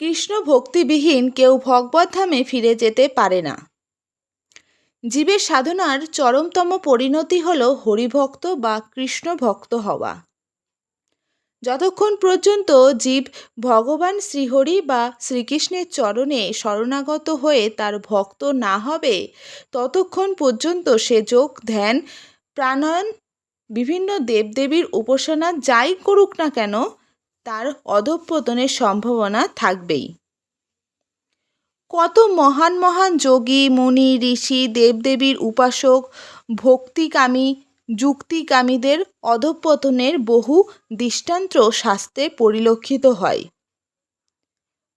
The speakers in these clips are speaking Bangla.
কৃষ্ণ ভক্তিবিহীন কেউ ভগবত ধামে ফিরে যেতে পারে না। জীবের সাধনার চরমতম পরিণতি হল হরিভক্ত বা কৃষ্ণ ভক্ত হওয়া। যতক্ষণ পর্যন্ত জীব ভগবান শ্রীহরি বা শ্রীকৃষ্ণের চরণে শরণাগত হয়ে তার ভক্ত না হবে, ততক্ষণ পর্যন্ত সে যোগ, ধ্যান প্রাণায়ণ বিভিন্ন দেবদেবীর উপাসনা যাই করুক না কেন তার অধঃপতনের সম্ভাবনা থাকবেই। কত মহান মহান যোগী, মুনি, ঋষি, দেবদেবীর উপাসক, ভক্তিকামী, যুক্তিকামীদের অধঃপতনের বহু দৃষ্টান্ত শাস্ত্রে পরিলক্ষিত হয়।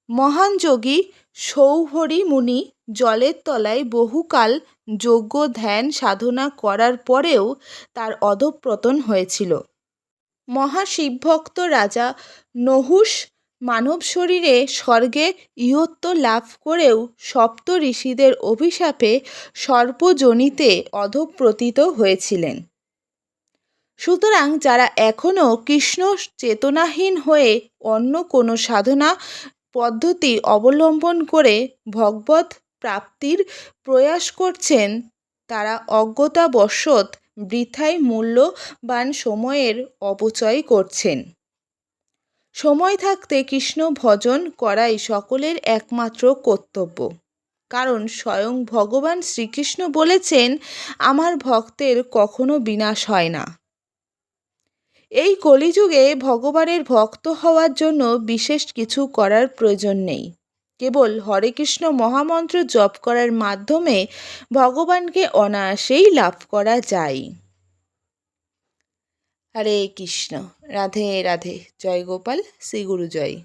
মহান যোগী সৌহরি মুনি জলের তলায় বহুকাল যোগ্য ধ্যান সাধনা করার পরেও তার অধঃপতন হয়েছিল। মহাশিবভক্ত রাজা নহুষ মানব শরীরে স্বর্গে ইহত্ব লাভ করেও সপ্ত ঋষিদের অভিশাপে সর্পযোনিতে অধঃপতিত হয়েছিলেন। সুতরাং যারা এখনও কৃষ্ণ চেতনাহীন হয়ে অন্য কোনো সাধনা পদ্ধতি অবলম্বন করে ভগবত প্রাপ্তির প্রয়াস করছেন, তারা অজ্ঞতাবশত বৃথায় মূল্যবান সময়ের অপচয় করছেন। সময় থাকতে কৃষ্ণ ভজন করাই সকলের একমাত্র কর্তব্য। কারণ স্বয়ং ভগবান শ্রীকৃষ্ণ বলেছেন, আমার ভক্তের কখনো বিনাশ হয় না। এই কলিযুগে ভগবানের ভক্ত হওয়ার জন্য বিশেষ কিছু করার প্রয়োজন নেই। কেবল হরে কৃষ্ণ মহামন্ত্র জপ করার মাধ্যমে ভগবানকে অনায়াসেই লাভ করা যায়। হরে কৃষ্ণ, রাধে রাধে, জয় গোপাল, শ্রী গুরু জয়